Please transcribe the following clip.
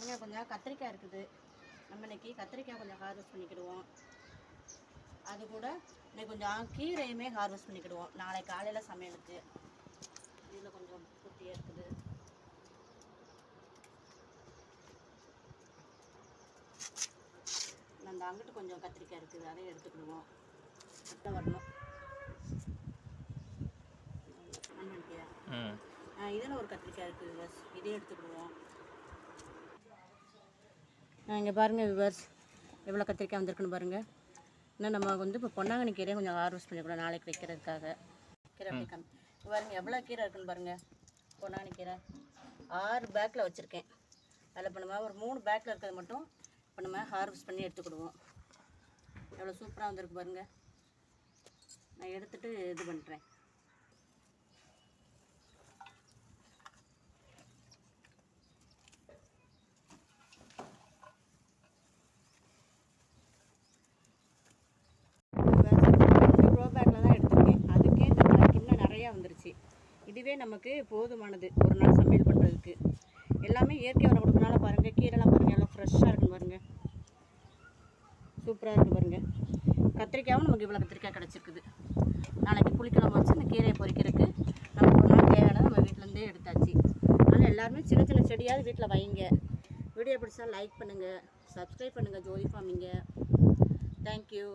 பாருங்க கொஞ்சம் கத்திரிக்காய் இருக்குது. நம்ம இன்னைக்கு கத்திரிக்காய் கொஞ்சம் ஹார்வெஸ்ட் பண்ணிக்கிடுவோம். அது கூட இன்னைக்கு கொஞ்சம் கீரையுமே ஹார்வெஸ்ட் பண்ணிக்கிடுவோம். நாளை காலையில் சமையலுக்கு. இதில் கொஞ்சம் குட்டியாக இருக்குது. அந்த அங்கிட்டு கொஞ்சம் கத்திரிக்காய் இருக்குது. அதையும் எடுத்துக்கிடுவோம். கிட்ட வரணும். இதில் ஒரு கத்திரிக்காய் இருக்குது. இதையும் எடுத்துக்கிடுவோம். இங்கே பாருங்கள் விவர்ஸ் எவ்வளோ கத்திரிக்காய் வந்திருக்குன்னு பாருங்கள் இன்னும் நம்ம வந்து இப்போ பொன்னாங்கண்ணி கீரையை கொஞ்சம் ஹார்வெஸ்ட் பண்ணிக்கூடாது நாளைக்கு வைக்கிறதுக்காக. கீரை அப்படி கம் இங்க பாருங்க எவ்வளோ கீரை இருக்குன்னு பாருங்கள் பொன்னாங்கண்ணி கீரை. ஆறு பேக்கில் வச்சுருக்கேன். அதில் இப்போ நம்ம ஒரு மூணு பேக்கில் இருக்கிறது மட்டும் இப்போ நம்ம ஹார்வெஸ்ட் பண்ணி எடுத்துக்கிடுவோம். எவ்வளோ சூப்பராக வந்திருக்கு பாருங்கள் நான் எடுத்துகிட்டு இது பண்ணுறேன் இதுவே நமக்கு போதுமானது. ஒரு நாள் சமையல் பண்ணுறதுக்கு எல்லாமே இயற்கை உரம் கொடுக்கறனால பாருங்கள் கீரைலாம் பாருங்கள் எல்லாம் ஃப்ரெஷ்ஷாக இருக்கும் பாருங்கள் சூப்பராக இருக்குது பாருங்கள் கத்திரிக்காயும் நமக்கு இவ்வளோ கத்திரிக்காய் கிடச்சிருக்குது. நாளைக்கு புளிக்கிழமை வச்சு இந்த கீரையை பொரிக்கிறதுக்கு நமக்கு ஒரு நாள் தேவையான நம்ம வீட்டிலேருந்தே எடுத்தாச்சு. அதனால் எல்லாருமே சின்ன சின்ன செடியாவது வீட்டில் வைங்க. வீடியோ பிடிச்சா லைக் பண்ணுங்கள் சப்ஸ்கிரைப் பண்ணுங்கள் ஜோதி ஃபார்மிங்க தேங்க்யூ